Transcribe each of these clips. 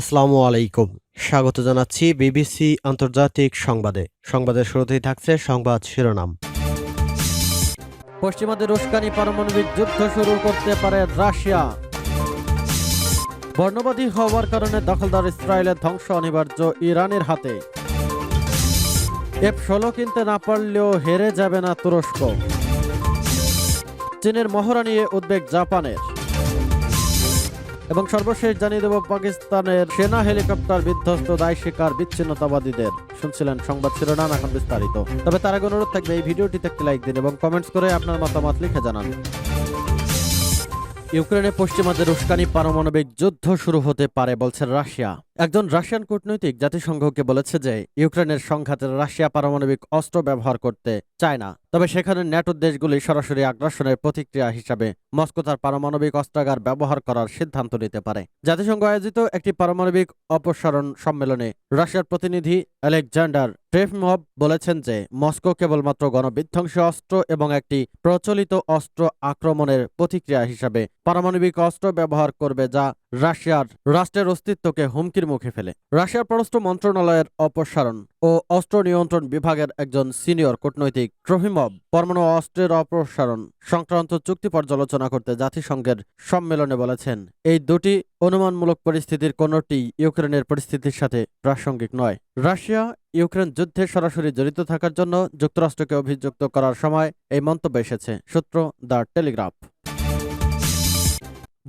আসসালামু আলাইকুম। স্বাগত জানাচ্ছি বিবিসি আন্তর্জাতিক সংবাদে। সংবাদের শুরুতেই থাকছে সংবাদ শিরোনাম। পশ্চিমাদের উস্কানি, পারমাণবিক যুদ্ধ শুরু করতে পারে রাশিয়া। বর্ণবাদী হওয়ার কারণে দখলদার ইসরায়েলের ধ্বংস অনিবার্য ইরানের হাতে। এফ ষোলো কিনতে না পারলেও হেরে যাবে না তুরস্ক। চীনের মহড়া নিয়ে উদ্বেগ জাপানের। এবং সর্বশেষ জানিয়ে দেব, পাকিস্তানের সেনা, হেলিকপ্টার বিধ্বস্ত দায় শিকার বিচ্ছিন্নতাবাদীদের। শুনছিলেন সংবাদ শিরোনাম, এখন বিস্তারিত। তবে তার আগে অনুরোধ থাকবে, এই ভিডিওটিতে একটি লাইক দিন এবং কমেন্টস করে আপনার মতামত লিখে জানান। ইউক্রেনে পশ্চিমাদের উস্কানি, পারমাণবিক যুদ্ধ শুরু হতে পারে, বলছে রাশিয়া। একজন রাশিয়ান কূটনৈতিক জাতিসংঘকে বলেছে যে, ইউক্রেনের সংঘাতে রাশিয়া পারমাণবিক অস্ত্র ব্যবহার করতে চায় না। তবে সেখানে ন্যাটোর দেশগুলি সরাসরি আগ্রাসনের প্রতিক্রিয়া হিসাবে মস্কো তার পারমাণবিক অস্ত্রাগার ব্যবহার করার সিদ্ধান্ত নিতে পারে। জাতিসংঘ আয়োজিত একটি পারমাণবিক অপসারণ সম্মেলনে রাশিয়ার প্রতিনিধি আলেকজান্ডার ট্রেফমভ বলেছেন যে, মস্কো কেবলমাত্র গণবিধ্বংসী অস্ত্র এবং একটি প্রচলিত অস্ত্র আক্রমণের প্রতিক্রিয়া হিসাবে পারমাণবিক অস্ত্র ব্যবহার করবে যা রাশিয়ার রাষ্ট্রের অস্তিত্বকে হুমকির মুখে ফেলে। রাশিয়ার পররাষ্ট্র মন্ত্রণালয়ের অপসারণ ও অস্ত্র নিয়ন্ত্রণ বিভাগের একজন সিনিয়র কূটনৈতিক ট্রহিমভ পরমাণু অস্ত্রের অপসারণ সংক্রান্ত চুক্তি পর্যালোচনা করতে জাতিসংঘের সম্মেলনে বলেছেন, এই দুটি অনুমানমূলক পরিস্থিতির কোনোটি ইউক্রেনের পরিস্থিতির সাথে প্রাসঙ্গিক নয়। রাশিয়া ইউক্রেন যুদ্ধে সরাসরি জড়িত থাকার জন্য যুক্তরাষ্ট্রকে অভিযুক্ত করার সময় এই মন্তব্য এসেছে, সূত্র দ্য টেলিগ্রাফ।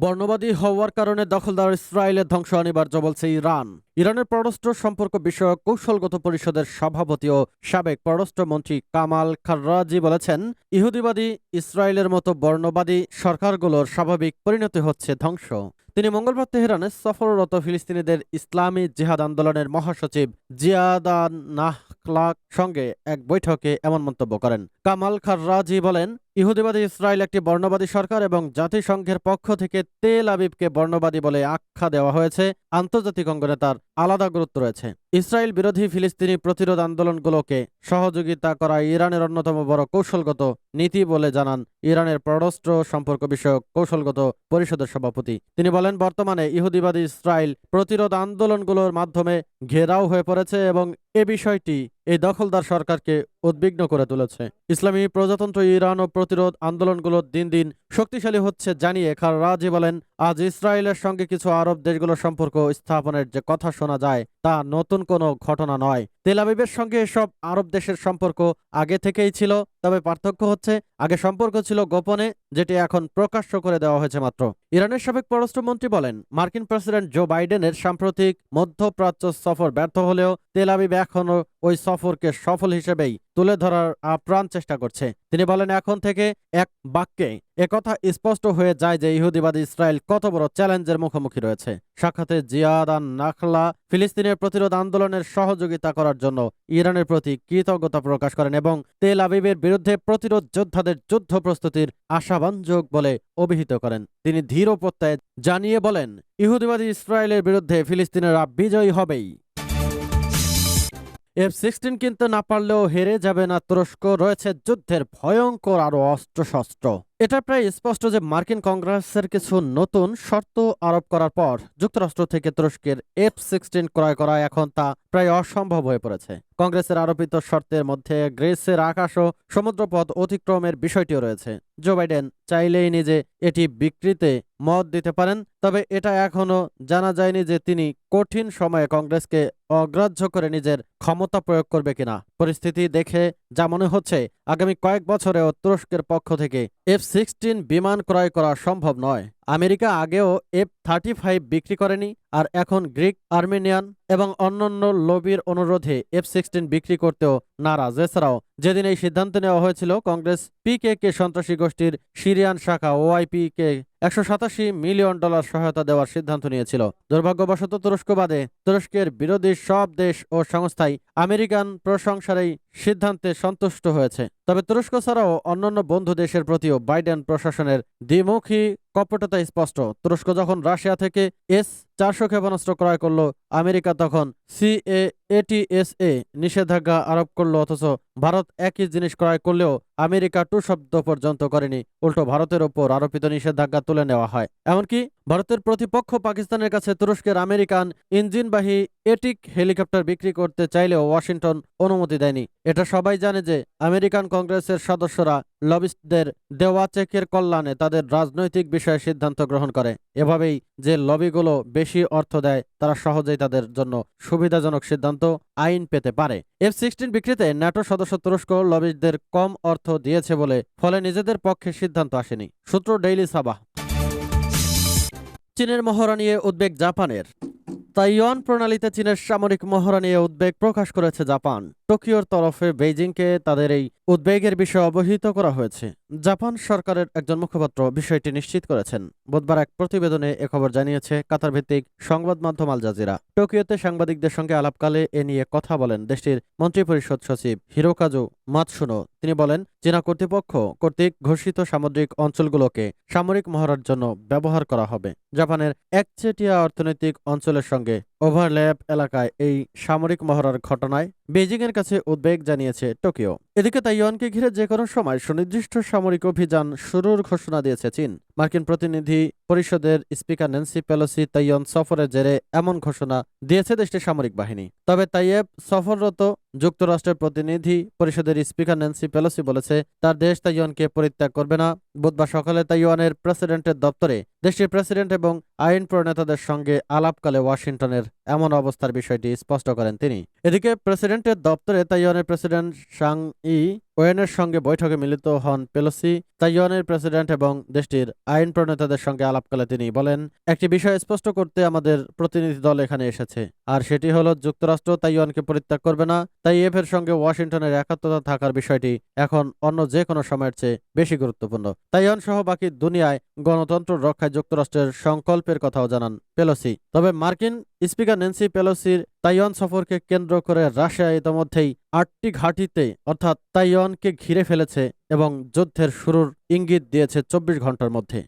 বর্ণবাদী হওয়ার কারণে দখলদার ইসরায়েলের ধ্বংস অনিবার্য বলছে ইরান। ইরানের পররাষ্ট্র সম্পর্ক বিষয়ক কৌশলগত পরিষদের সভাপতি ও সাবেক পররাষ্ট্রমন্ত্রী কামাল খাররাজি বলেছেন, ইহুদিবাদী ইসরায়েলের মতো বর্ণবাদী সরকারগুলোর স্বাভাবিক পরিণতি হচ্ছে ধ্বংস। তিনি মঙ্গলবার তেহরানে সফররত ফিলিস্তিনিদের ইসলামী জিহাদ আন্দোলনের মহাসচিব জিয়াদান নাহলাক সঙ্গে এক বৈঠকে এমন মন্তব্য করেন। কামাল খাররাজি বলেন ইহুদিবাদী ইসরায়েল একটি বর্ণবাদী সরকার এবং জাতিসংঘের পক্ষ থেকে তেল আবিবকে বর্ণবাদী বলে আখ্যা দেওয়া হয়েছে। আন্তর্জাতিক অঙ্গনে তার আলাদা গুরুত্ব রয়েছে। ইসরায়েল বিরোধী ফিলিস্তিনি প্রতিরোধ আন্দোলনগুলোকে সহযোগিতা করা ইরানের অন্যতম বড় কৌশলগত নীতি বলে জানান ইরানের পররাষ্ট্র সম্পর্ক বিষয়ক কৌশলগত পরিষদের সভাপতি। তিনি বলেন, বর্তমানে ইহুদিবাদী ইসরায়েল প্রতিরোধ আন্দোলনগুলোর মাধ্যমে ঘেরাও হয়ে পড়েছে এবং এ বিষয়টি এই দখলদার সরকারকে উদ্বিগ্ন করে তুলেছে। ইসলামী প্রজাতন্ত্র, ইরান ও প্রতিরোধ আন্দোলনগুলো দিন দিন শক্তিশালী হচ্ছে জানিয়ে খার রাজি বলেন, আজ ইসরায়েলের সঙ্গে কিছু আরব দেশগুলোর সম্পর্ক স্থাপনের যে কথা শোনা যায়, তা নতুন কোনো ঘটনা নয়। তেল আবিবের সঙ্গে এসব আরব দেশের সম্পর্ক আগে থেকেই ছিল তবে পার্থক্য হচ্ছে, আগে সম্পর্ক ছিল গোপনে, যেটি এখন প্রকাশ্য করে দেওয়া হয়েছে মাত্র। ইরানের সাবেক পররাষ্ট্রমন্ত্রী বলেন, মার্কিন প্রেসিডেন্ট জো বাইডেনের সাম্প্রতিক মধ্যপ্রাচ্য সফর ব্যর্থ হলেও তেল আবিব এখনও ওই সফরকে সফল হিসেবেই তুলে ধরার আপ্রাণ চেষ্টা করছে। তিনি বলেন, এখন থেকে এক বাক্যে একথা স্পষ্ট হয়ে যায় যে ইহুদিবাদী ইসরায়েল কত বড় চ্যালেঞ্জের মুখোমুখি রয়েছে। সাক্ষাতে জিয়াদান নাখলা ফিলিস্তিনের প্রতিরোধ আন্দোলনের সহযোগিতা করার জন্য ইরানের প্রতি কৃতজ্ঞতা প্রকাশ করেন এবং তেল আবিবের বিরুদ্ধে প্রতিরোধ যোদ্ধাদের যুদ্ধ প্রস্তুতির আশাবাঞ্জক বলে অভিহিত করেন। তিনি ধীর প্রত্যয় জানিয়ে বলেন, ইহুদিবাদী ইসরায়েলের বিরুদ্ধে ফিলিস্তিনেরা বিজয়ী হবেই। এফ সিক্সটিন কিনতে না পারলেও হেরে যাবে না। তুরস্ক রয়েছে যুদ্ধের ভয়ঙ্কর আরও অস্ত্রশস্ত্র। এটা প্রায় স্পষ্ট যে মার্কিন কংগ্রেসের কিছু নতুন শর্ত আরোপ করার পর যুক্তরাষ্ট্র থেকে তুরস্কের এফ সিক্সটিন ক্রয় করা এখন তা প্রায় অসম্ভব হয়ে পড়েছে। কংগ্রেসের আরোপিত শর্তের মধ্যে গ্রিসের আকাশ ও সমুদ্রপথ অতিক্রমের বিষয়টিও রয়েছে। জো বাইডেন চাইলেই নিজে এটি বিক্রিতে মত দিতে পারেন, তবে এটা এখনও জানা যায়নি যে তিনি কঠিন সময়ে কংগ্রেসকে অগ্রাহ্য করে নিজের ক্ষমতা প্রয়োগ করবে কিনা। পরিস্থিতি দেখে যা মনে হচ্ছে, আগামী কয়েক বছরেও তুরস্কের পক্ষ থেকে এফ সিক্সটিন বিমান ক্রয় করা সম্ভব নয়। আমেরিকা আগেও এফ থার্টি ফাইভ বিক্রি করেনি আর এখন গ্রিক আর্মেনিয়ান এবং অন্যান্য লবির অনুরোধে এফ সিক্সটিন বিক্রি করতেও নারাজ। এছাড়াও যেদিন এই সিদ্ধান্ত নেওয়া হয়েছিল, কংগ্রেস পিকে কে সন্ত্রাসী গোষ্ঠীর সিরিয়ান শাখা ওআইপি কে একশো সাতাশি মিলিয়ন ডলার সহায়তা দেওয়ার সিদ্ধান্ত নিয়েছিল। দুর্ভাগ্যবশত তুরস্ক বাদে তুরস্কের বিরোধী সব দেশ ও সংস্থাই আমেরিকান প্রশংসার এই সিদ্ধান্তে সন্তুষ্ট হয়েছে। তবে তুরস্ক ছাড়াও অন্যান্য বন্ধু দেশের প্রতিও বাইডেন প্রশাসনের দ্বিমুখী কপটতা স্পষ্ট। তুরস্ক যখন রাশিয়া থেকে এস চারশো ক্ষেপণাস্ত্র ক্রয় করল আমেরিকা তখন সিএ এটিএসএ নিষেধাজ্ঞা আরোপ করল, অথচ ভারত একই জিনিস ক্রয় করলেও আমেরিকা টু শব্দ পর্যন্ত করেনি। উল্টো ভারতের ওপর আরোপিত নিষেধাজ্ঞা তুলে নেওয়া হয়। এমনকি ভারতের প্রতিপক্ষ পাকিস্তানের কাছে তুরস্কের আমেরিকান ইঞ্জিনবাহী এটিক হেলিকপ্টার বিক্রি করতে চাইলেও ওয়াশিংটন অনুমতি দেয়নি। এটা সবাই জানে যে আমেরিকান কংগ্রেসের সদস্যরা লবিস্টদের দেওয়া চেকের কল্যাণে তাদের রাজনৈতিক বিষয়ে সিদ্ধান্ত গ্রহণ করে। এভাবেই যে লবিগুলো বেশি অর্থ দেয়, তারা সহজেই তাদের জন্য সুবিধাজনক সিদ্ধান্ত আইন পেতে পারে। এফ সিক্সটিন বিক্রিতে ন্যাটো সদস্য তুরস্ক লবিজদের কম অর্থ দিয়েছে বলে ফলে নিজেদের পক্ষে সিদ্ধান্ত আসেনি, সূত্র ডেইলি সাবাহ। চীনের মহড়া নিয়ে উদ্বেগ জাপানের। তাইওয়ান প্রণালীতে চীনের সামরিক মহড়া নিয়ে উদ্বেগ প্রকাশ করেছে জাপান। টোকিওর তরফে বেইজিংকে তাদের এই উদ্বেগের বিষয়ে অবহিত করা হয়েছে। জাপান সরকারের একজন মুখপাত্র বিষয়টি নিশ্চিত করেছেন। বুধবার এক প্রতিবেদনে এ খবর জানিয়েছে কাতার ভিত্তিক সংবাদ মাধ্যম আল জাজিরা। টোকিওতে সাংবাদিকদের সঙ্গে আলাপকালে এ নিয়ে কথা বলেন দেশটির মন্ত্রিপরিষদ সচিব হিরোকাজু মাতসুনো। তিনি বলেন, চীনা কর্তৃপক্ষ কর্তৃক ঘোষিত সামুদ্রিক অঞ্চলগুলোকে সামরিক মহড়ার জন্য ব্যবহার করা হবে। জাপানের একচেটিয়া অর্থনৈতিক অঞ্চলের সঙ্গে ওভারল্যাপ এলাকায় এই সামরিক মহড়ার ঘটনায় বেজিংয়ের কাছে উদ্বেগ জানিয়েছে টোকিও। এদিকে তাইওয়ানকে ঘিরে যে কোনো সময় সুনির্দিষ্ট সামরিক অভিযান শুরুর ঘোষণা দিয়েছে চীন। মার্কিন প্রতিনিধি পরিষদের স্পিকার ন্যান্সি পেলোসি তাইওয়ান সফরের জেরে এমন ঘোষণা দিয়েছে দেশটির সামরিক বাহিনী। তবে তাইয়েব সফররত যুক্তরাষ্ট্রের প্রতিনিধি পরিষদের স্পিকার ন্যান্সি পেলোসি বলেছে, তার দেশ তাইওয়ানকে পরিত্যাগ করবে না। বুধবার সকালে তাইওয়ানের প্রেসিডেন্টের দপ্তরে দেশটির প্রেসিডেন্ট এবং আইন প্রণেতাদের সঙ্গে আলাপকালে ওয়াশিংটনের এমন অবস্থার বিষয়টি স্পষ্ট করেন তিনি। এদিকে প্রেসিডেন্টের দপ্তরে তাইওয়ানের প্রেসিডেন্ট সাং 一 ওয়েনের সঙ্গে বৈঠকে মিলিত হন পেলোসি। তাইওয়ানের প্রেসিডেন্ট এবং দেশটির আইন প্রণেতাদের সঙ্গে আলাপকালে তিনি বলেন, একটি বিষয় স্পষ্ট করতে আমাদের প্রতিনিধি দল এখানে এসেছে, আর সেটি হলো যুক্তরাষ্ট্র তাইওয়ানকে পরিত্যাগ করবে না। তাই এফ এর সঙ্গে ওয়াশিংটনের একাত্মতা থাকার বিষয়টি এখন অন্য যে কোনো সময়ের চেয়ে বেশি গুরুত্বপূর্ণ। তাইওয়ান সহ বাকি দুনিয়ায় গণতন্ত্র রক্ষায় যুক্তরাষ্ট্রের সংকল্পের কথাও জানান পেলোসি। তবে মার্কিন স্পিকার ন্যান্সি পেলোসির তাইওয়ান সফরকে কেন্দ্র করে রাশিয়া ইতোমধ্যেই আটটি ঘাঁটিতে, অর্থাৎ তাইওয়ানকে ঘিরে ফেলেছে এবং যুদ্ধের শুরুর ইঙ্গিত দিয়েছে চব্বিশ ঘণ্টার মধ্যে।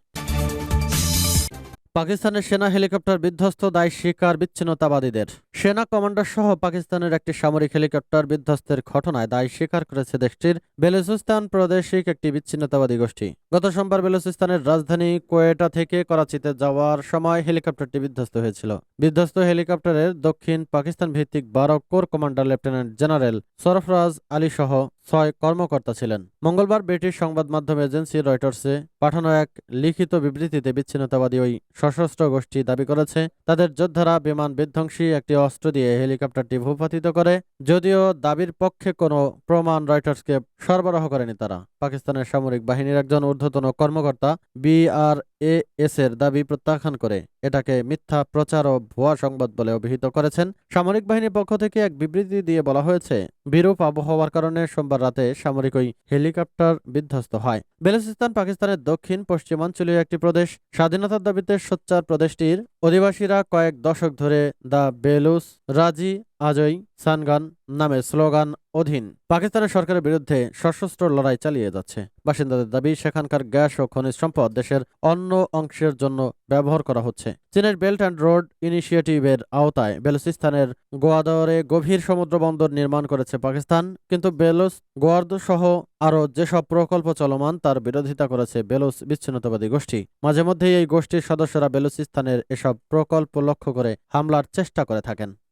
পাকিস্তানের সেনা হেলিকপ্টার বিধ্বস্ত দায় স্বীকার বিচ্ছিন্নতাবাদীদের। সেনা কমান্ডার সহ পাকিস্তানের একটি সামরিক হেলিকপ্টার বিধ্বস্তের ঘটনায় দায় স্বীকার করেছে দেশটির বেলুচিস্তান প্রাদেশিক একটি বিচ্ছিন্নতাবাদী গোষ্ঠী। গত সোমবার বেলুচিস্তানের রাজধানী কোয়েটা থেকে করাচিতে যাওয়ার সময় হেলিকপ্টারটি বিধ্বস্ত হয়েছিল। বিধ্বস্ত হেলিকপ্টারের দক্ষিণ পাকিস্তান ভিত্তিক বারো corps commander lieutenant general Sarfaraz Ali সহ ছয় কর্মকর্তা ছিলেন। মঙ্গলবার ব্রিটিশ সংবাদ মাধ্যম এজেন্সি রয়টার্সে পাঠানো এক লিখিত বিবৃতিতে বিচ্ছিন্নতাবাদী ওই সশস্ত্র গোষ্ঠী দাবি করেছে, তাদের যোদ্ধারা বিমান বিধ্বংসী একটি অস্ত্র দিয়ে হেলিকপ্টারটি ভূপাতিত করে, যদিও দাবির পক্ষে কোনো প্রমাণ রয়টার্সকে সরবরাহ করেনি তারা। পাকিস্তানের সামরিক বাহিনীর একজন ঊর্ধ্বতন কর্মকর্তা বিআরএএস এর দাবি প্রত্যাখ্যান করে, এটাকে মিথ্যা প্রচার ও ভুয়া সংবাদ বলে অভিহিত করেছেন। সামরিক বাহিনীর পক্ষ থেকে এক বিবৃতি দিয়ে বলা হয়েছে, বিরূপ আবহাওয়ার কারণে সোমবার রাতে সামরিক ওই হেলিকপ্টার বিধ্বস্ত হয়। বেলুচিস্তান, পাকিস্তানের দক্ষিণ, পশ্চিমাঞ্চলীয় একটি প্রদেশ। স্বাধীনতার দাবিতে সোচ্চার প্রদেশটির অধিবাসীরা কয়েক দশক ধরে দ্য বেলুস রাজি আজই সানগান নামে স্লোগান অধীন। পাকিস্তানের সরকারের বিরুদ্ধে সশস্ত্র লড়াই চালিয়ে যাচ্ছে। বাসিন্দাদের দাবি, সেখানকার গ্যাস ও খনিজ সম্পদ দেশের অন্য অংশের জন্য ব্যবহার করা হচ্ছে। চীনের বেল্ট অ্যান্ড রোড ইনিশিয়েটিভের আওতায় বেলুচিস্তানের গোয়াদরে গভীর সমুদ্র বন্দর নির্মাণ করেছে পাকিস্তান, কিন্তু বেলুস গোয়ার্দ সহ আরও যেসব প্রকল্প চলমান, তার বিরোধিতা করেছে বেলুস বিচ্ছিন্নতাবাদী গোষ্ঠী। মাঝে মধ্যেই এই গোষ্ঠীর সদস্যরা বেলুচিস্তানের এসব প্রকল্প লক্ষ্য করে হামলার চেষ্টা করে থাকেন।